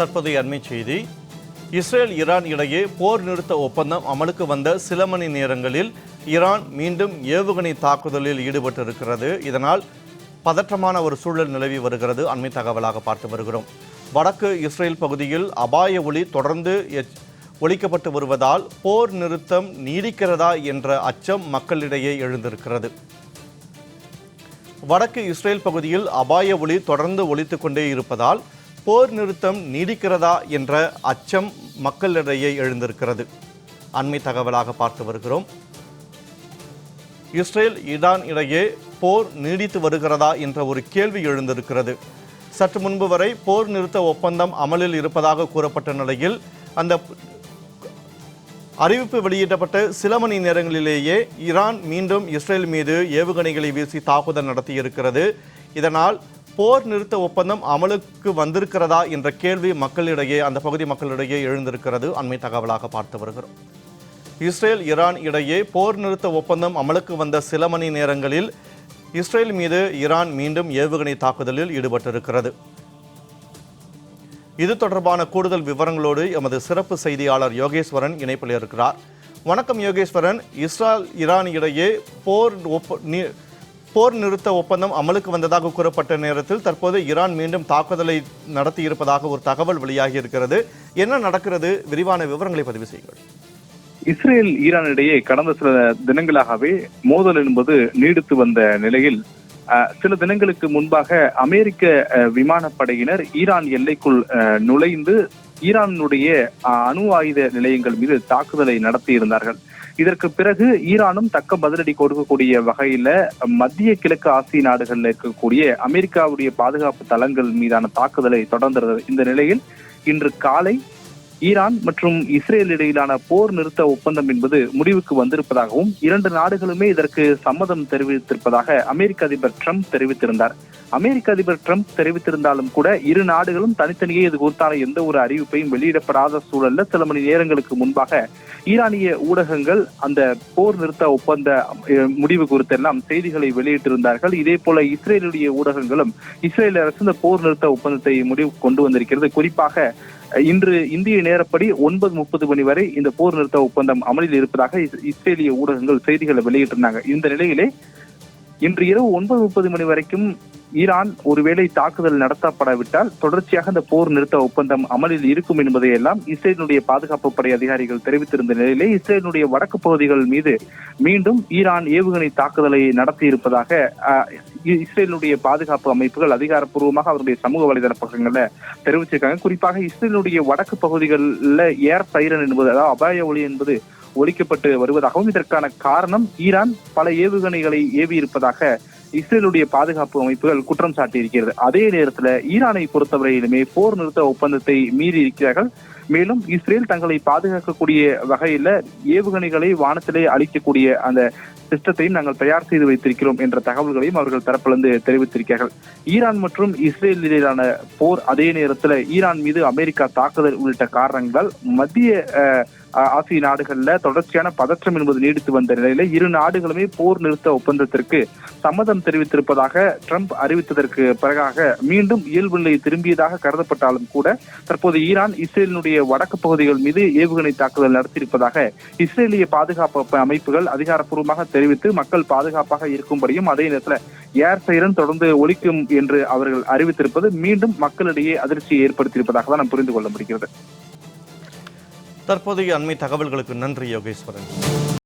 தற்போதைய அண்மை செய்தி. இஸ்ரேல் ஈரான் இடையே போர் நிறுத்த ஒப்பந்தம் அமலுக்கு வந்த சில மணி நேரங்களில் ஈரான் மீண்டும் ஏவுகணை தாக்குதலில் ஈடுபட்டிருக்கிறது. இதனால் பதற்றமான ஒரு சூழல் நிலவி வருகிறது. அண்மை தகவலாக பார்த்து வருகிறோம். வடக்கு இஸ்ரேல் பகுதியில் அபாய ஒளி தொடர்ந்து ஒழிக்கப்பட்டு வருவதால் போர் நிறுத்தம் நீடிக்கிறதா என்ற அச்சம் மக்களிடையே எழுந்திருக்கிறது. வடக்கு இஸ்ரேல் பகுதியில் அபாய ஒளி தொடர்ந்து ஒலித்துக் கொண்டே இருப்பதால் போர் நிறுத்தம் நீடிக்கிறதா என்ற அச்சம் மக்களிடையே எழுந்திருக்கிறது. அண்மை தகவலாக பார்த்து வருகிறோம். இஸ்ரேல் ஈரான் இடையே போர் நீடித்து வருகிறதா என்ற ஒரு கேள்வி எழுந்திருக்கிறது. சற்று முன்பு வரை போர் நிறுத்த ஒப்பந்தம் அமலில் இருப்பதாக கூறப்பட்ட நிலையில் அந்த அறிவிப்பு வெளியிடப்பட்ட சில மணி நேரங்களிலேயே ஈரான் மீண்டும் இஸ்ரேல் மீது ஏவுகணைகளை வீசி தாக்குதல் நடத்தியிருக்கிறது. இதனால் போர் நிறுத்த ஒப்பந்தம் அமலுக்கு வந்திருக்கிறதா என்ற கேள்வி மக்களிடையே அந்த பகுதி மக்களிடையே எழுந்திருக்கிறது. அண்மை தகவலாக பார்த்து வருகிறோம். இஸ்ரேல் ஈரான் இடையே போர் நிறுத்த ஒப்பந்தம் அமலுக்கு வந்த சில மணி நேரங்களில் இஸ்ரேல் மீது ஈரான் மீண்டும் ஏவுகணை தாக்குதலில் ஈடுபட்டிருக்கிறது. இது தொடர்பான கூடுதல் விவரங்களோடு எமது சிறப்பு செய்தியாளர் யோகேஸ்வரன் இணைப்பில் இருக்கிறார். வணக்கம் யோகேஸ்வரன். இஸ்ரேல் ஈரான் இடையே போர் ஒப்ப போர் நிறுத்த ஒப்பந்தம் அமலுக்கு வந்ததாக கூறப்பட்ட நேரத்தில் தற்போது ஈரான் மீண்டும் தாக்குதலை நடத்தி இருப்பதாக ஒரு தகவல் வெளியாகி இருக்கிறது. என்ன நடக்கிறது? விரிவான விவரங்களை பதிவு செய்யுங்கள். இஸ்ரேல் ஈரான் இடையே கடந்த சில தினங்களாகவே மோதல் என்பது நீடித்து வந்த நிலையில் சில தினங்களுக்கு முன்பாக அமெரிக்க விமானப்படையினர் ஈரான் எல்லைக்குள் நுழைந்து ஈரானுடைய அணு ஆயுத நிலையங்கள் மீது தாக்குதலை நடத்தியிருந்தார்கள். இதற்கு பிறகு ஈரானும் தக்க பதிலடி கொடுக்கக்கூடிய வகையில மத்திய கிழக்கு ஆசிய நாடுகள்ல இருக்கக்கூடிய அமெரிக்காவுடைய பாதுகாப்பு தளங்கள் மீதான தாக்குதலை தொடர்ந்தது இந்த நிலையில் இன்று காலை ஈரான் மற்றும் இஸ்ரேல் இடையிலான போர் நிறுத்த ஒப்பந்தம் என்பது முடிவுக்கு வந்திருப்பதாகவும் இரண்டு நாடுகளுமே இதற்கு சம்மதம் தெரிவித்திருப்பதாக அமெரிக்க அதிபர் ட்ரம்ப் தெரிவித்திருந்தார். அமெரிக்க அதிபர் ட்ரம்ப் தெரிவித்திருந்தாலும் கூட இரு நாடுகளும் தனித்தனியே இது குறித்தான எந்த ஒரு அறிவிப்பையும் வெளியிடப்படாத சூழல்ல சில மணி நேரங்களுக்கு முன்பாக ஈரானிய ஊடகங்கள் அந்த போர் நிறுத்த ஒப்பந்த முடிவு குறித்தெல்லாம் செய்திகளை வெளியிட்டிருந்தார்கள். இதே போல இஸ்ரேலுடைய ஊடகங்களும் இஸ்ரேல் அரசு இந்த போர் நிறுத்த ஒப்பந்தத்தை முடிவு கொண்டு வந்திருக்கிறது. குறிப்பாக இன்று இந்திய நேரப்படி ஒன்பது முப்பது மணி வரை இந்த போர் நிறுத்த ஒப்பந்தம் அமலில் இருப்பதாக இஸ்ரேலிய ஊடகங்கள் செய்திகளை வெளியிட்டிருந்தாங்க. இந்த நிலையிலே இன்று இரவு ஒன்பது முப்பது மணி வரைக்கும் ஈரான் ஒருவேளை தாக்குதல் நடத்தப்படாவிட்டால் தொடர்ச்சியாக இந்த போர் நிறுத்த ஒப்பந்தம் அமலில் இருக்கும் என்பதையெல்லாம் இஸ்ரேலினுடைய பாதுகாப்பு படை அதிகாரிகள் தெரிவித்திருந்த நிலையிலே இஸ்ரேலினுடைய வடக்கு பகுதிகள் மீது மீண்டும் ஈரான் ஏவுகணை தாக்குதலை நடத்தியிருப்பதாக அஹ், இஸ்ரேலினுடைய பாதுகாப்பு அமைப்புகள் அதிகாரப்பூர்வமாக அவருடைய சமூக வலைதள பக்கங்கள்ல தெரிவிச்சிருக்காங்க. குறிப்பாக இஸ்ரேலினுடைய வடக்கு பகுதிகளில் ஏர் சைரன் என்பது அதாவது அபாய ஒளி என்பது ஒழிக்கப்பட்டு வருவதாகவும் இதற்கான காரணம் ஈரான் பல ஏவுகணைகளை ஏவி இருப்பதாக இஸ்ரேலுடைய பாதுகாப்பு அமைப்புகள் குற்றம் சாட்டியிருக்கிறது. அதே நேரத்தில் ஈரானை பொறுத்தவரையிலுமே போர் நிறுத்த ஒப்பந்தத்தை மீறி இருக்கிறார்கள். மேலும் இஸ்ரேல் தங்களை பாதுகாக்கக்கூடிய வகையில ஏவுகணைகளை வானத்திலே அளிக்கக்கூடிய அந்த சிஸ்டத்தையும் நாங்கள் தயார் செய்து வைத்திருக்கிறோம் என்ற தகவல்களையும் அவர்கள் தரப்பிலிருந்து தெரிவித்திருக்கிறார்கள். ஈரான் மற்றும் இஸ்ரேல் இடையிலான போர் அதே நேரத்தில் ஈரான் மீது அமெரிக்கா தாக்குதல் உள்ளிட்ட காரணங்களால் மத்திய அஹ், ஆசிய நாடுகள்ல தொடர்ச்சியான பதற்றம் என்பது நீடித்து வந்த நிலையில இரு நாடுகளுமே போர் நிறுத்த ஒப்பந்தத்திற்கு சம்மதம் தெரிவித்திருப்பதாக ட்ரம்ப் அறிவித்ததற்கு பிறகாக மீண்டும் இயல்பு நிலை திரும்பியதாக கருதப்பட்டாலும் கூட தற்போது ஈரான் இஸ்ரேலினுடைய வடக்கு பகுதிகள் மீது ஏவுகணை தாக்குதல் நடத்தியிருப்பதாக இஸ்ரேலிய பாதுகாப்பு அமைப்புகள் அதிகாரப்பூர்வமாக தெரிவித்து மக்கள் பாதுகாப்பாக இருக்கும்படியும் அதே நேரத்துல ஏர் சைரன் தொடர்ந்து ஒழிக்கும் என்று அவர்கள் அறிவித்திருப்பது மீண்டும் மக்களிடையே அதிர்ச்சியை ஏற்படுத்தியிருப்பதாக தான் நாம் புரிந்து கொள்ள முடிகிறது. தற்போதைய அண்மை தகவல்களுக்கு நன்றி யோகேஸ்வரன்.